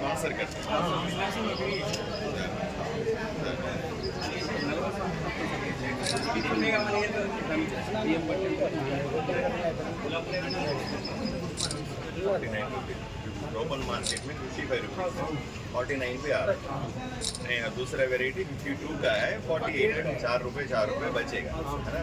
Sponsor global market में fifty five rupees forty nine पे आ रहा है। दूसरा वेराइटी फिफ्टी टू का है। फोर्टी एट है। चार रुपये चार रुपये बचेगा। है ना?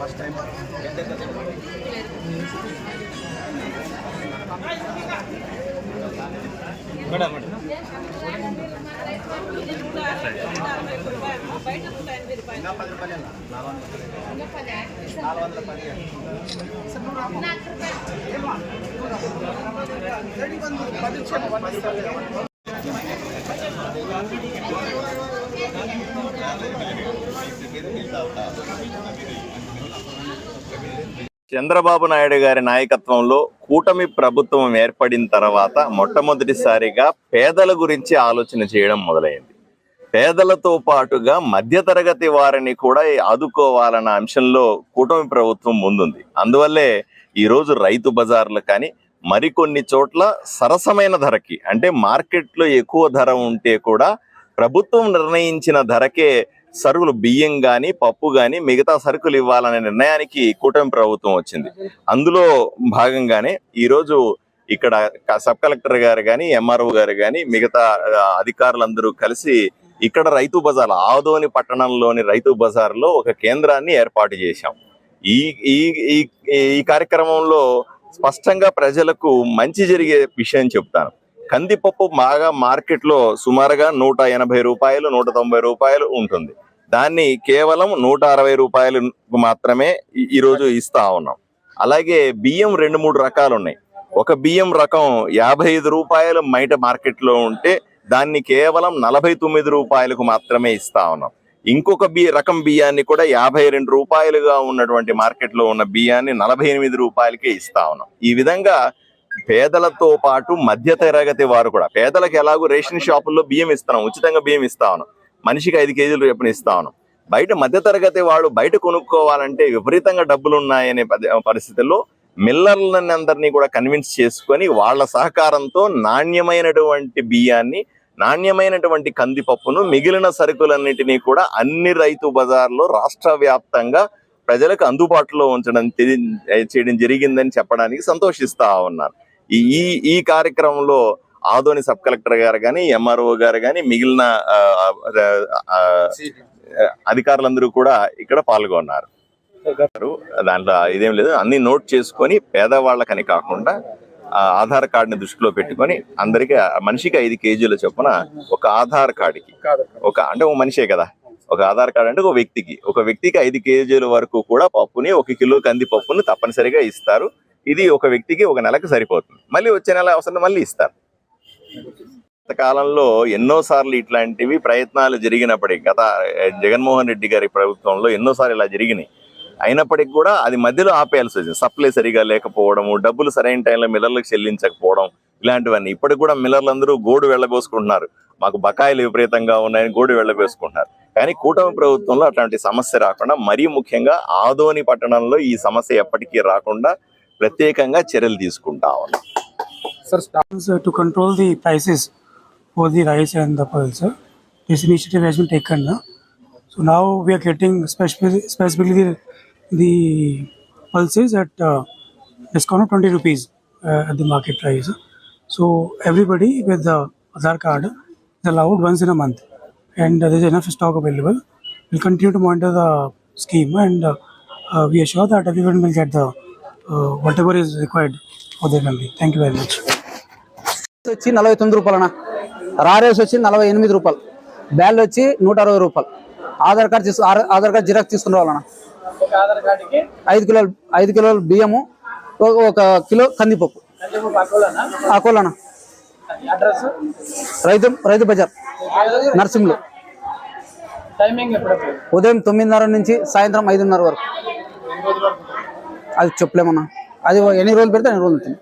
వస్తుంది చంద్రబాబు నాయుడు గారి నాయకత్వంలో కూటమి ప్రభుత్వం ఏర్పడిన తర్వాత మొట్టమొదటిసారిగా పేదల గురించి ఆలోచన చేయడం మొదలైంది. పేదలతో పాటుగా మధ్యతరగతి వారిని కూడా ఆదుకోవాలన్న అంశంలో కూటమి ప్రభుత్వం ముందుంది. అందువల్లే ఈరోజు రైతు బజార్లు కానీ మరికొన్ని చోట్ల సరసమైన ధరకి అంటే మార్కెట్లో ఎక్కువ ధర ఉంటే కూడా ప్రభుత్వం నిర్ణయించిన ధరకే సరుకులు బియ్యం కానీ పప్పు కానీ మిగతా సరుకులు ఇవ్వాలనే నిర్ణయానికి కూటమి ప్రభుత్వం వచ్చింది. అందులో భాగంగానే ఈరోజు ఇక్కడ సబ్ కలెక్టర్ గారు కానీ ఎంఆర్ఓ గారు కానీ మిగతా అధికారులందరూ కలిసి ఇక్కడ రైతు బజార్ ఆదోని పట్టణంలోని రైతు బజార్లో ఒక కేంద్రాన్ని ఏర్పాటు చేశాం. ఈ ఈ ఈ కార్యక్రమంలో స్పష్టంగా ప్రజలకు మంచి జరిగే విషయం చెప్తాను. కందిపప్పు బాగా మార్కెట్లో సుమారుగా నూట ఎనభై రూపాయలు నూట తొంభై రూపాయలు ఉంటుంది. దాన్ని కేవలం నూట అరవై రూపాయలు మాత్రమే ఈరోజు ఇస్తా ఉన్నాం. అలాగే బియ్యం రెండు మూడు రకాలు ఉన్నాయి. ఒక బియ్యం రకం యాభై ఐదు రూపాయలు బయట మార్కెట్లో ఉంటే దాన్ని కేవలం నలభై తొమ్మిది రూపాయలకు మాత్రమే ఇస్తా ఉన్నాం. ఇంకొక బి రకం బియ్యాన్ని కూడా యాభై రెండు రూపాయలుగా ఉన్నటువంటి మార్కెట్లో ఉన్న బియ్యాన్ని నలభై ఎనిమిది రూపాయలకే ఇస్తా ఉన్నాం. ఈ విధంగా పేదలతో పాటు మధ్య తరగతి వారు కూడా పేదలకు ఎలాగో రేషన్ షాపుల్లో బియ్యం ఇస్తున్నాం ఉచితంగా బియ్యం ఇస్తాను మనిషికి ఐదు కేజీలు రేపుని ఇస్తాను. బయట మధ్య తరగతి వాడు బయట కొనుక్కోవాలంటే విపరీతంగా డబ్బులు ఉన్నాయనే పరిస్థితుల్లో మిల్లర్లని అందరినీ కూడా కన్విన్స్ చేసుకొని వాళ్ళ సహకారంతో నాణ్యమైనటువంటి బియ్యాన్ని నాణ్యమైనటువంటి కందిపప్పును మిగిలిన సరుకులన్నిటినీ కూడా అన్ని రైతు బజార్లో రాష్ట్ర వ్యాప్తంగా ప్రజలకు అందుబాటులో ఉంచడం చేయడం జరిగిందని చెప్పడానికి సంతోషిస్తా ఉన్నారు. ఈ ఈ- కార్యక్రమంలో ఆదోని సబ్ కలెక్టర్ గారు కానీ ఎంఆర్ఓ గారు కానీ మిగిలిన అధికారులందరూ కూడా ఇక్కడ పాల్గొన్నారు. దాంట్లో ఇదేం లేదు. అన్ని నోట్ చేసుకొని పేదవాళ్ళకని కాకుండా ఆ ఆధార్ కార్డుని దృష్టిలో పెట్టుకొని అందరికి మనిషికి ఐదు కేజీల చొప్పున ఒక ఆధార్ కార్డుకి. ఒక అంటే ఒక మనిషే కదా. ఒక ఆధార్ కార్డు అంటే ఒక వ్యక్తికి. ఒక వ్యక్తికి ఐదు కేజీల వరకు కూడా పప్పుని ఒక కిలో కంది పప్పుని తప్పనిసరిగా ఇస్తారు. ఇది ఒక వ్యక్తికి ఒక నెలకు సరిపోతుంది. మళ్ళీ వచ్చే నెల అవసరం మళ్ళీ ఇస్తారు. గత కాలంలో ఎన్నో సార్లు ఇట్లాంటివి ప్రయత్నాలు జరిగినప్పటికీ గత జగన్మోహన్ రెడ్డి గారి ప్రభుత్వంలో ఎన్నోసార్లు ఇలా జరిగినాయి. అయినప్పటికీ కూడా అది మధ్యలో ఆపేయాల్సి వచ్చింది. సప్లై సరిగా లేకపోవడము డబ్బులు సరైన టైంలో మిల్లర్లకు చెల్లించకపోవడం ఇలాంటివన్నీ. ఇప్పటికి కూడా మిల్లర్లందరూ గోడు వెళ్ళబోసుకుంటున్నారు. మాకు బకాయిలు విపరీతంగా ఉన్నాయని గోడు వెళ్ళబోసుకుంటున్నారు. కానీ కూటమి ప్రభుత్వంలో అట్లాంటి సమస్య రాకుండా మరీ ముఖ్యంగా ఆదోని పట్టణంలో ఈ సమస్య ఎప్పటికీ రాకుండా ప్రత్యేకంగా చర్యలు తీసుకుంటా ఉన్నాం Sir, starts uh, to control the prices for the rice and the pulse. uh, This initiative has been taken. uh, So now we are getting specifically, specifically the, the pulses at uh, discount of 20 rupees uh, at the market price. So everybody with the Aadhaar card is allowed once in a month and uh, there is enough stock available. We'll continue to monitor the scheme and uh, uh, we are sure that everyone will get the uh, whatever is required for their family. Thank you very much. వచ్చి నలభై తొమ్మిది రూపాయలన్న రా race వచ్చి నలభై ఎనిమిది రూపాయలు బ్యాల్ వచ్చి నూట అరవై రూపాయలు ఆధార్ కార్డ్ తీసు ఆధార్ కార్డ్ జిరాక్స్ తీసుకుని రావాలన్న ఐదు కిలోలు ఐదు కిలోలు బియ్యము ఒక- ఒక కిలో కందిపప్పు అకోలానా అడ్రస్? రైతు రైతు బజార్ నర్సింగ్లో టైమింగ్ ఉదయం తొమ్మిదిన్నర నుంచి సాయంత్రం ఐదున్నర వరకు. అది చెప్పలేమన్నా. అది ఎన్ని రోజులు పెడితే అన్ని రోజులు ఉంటుంది.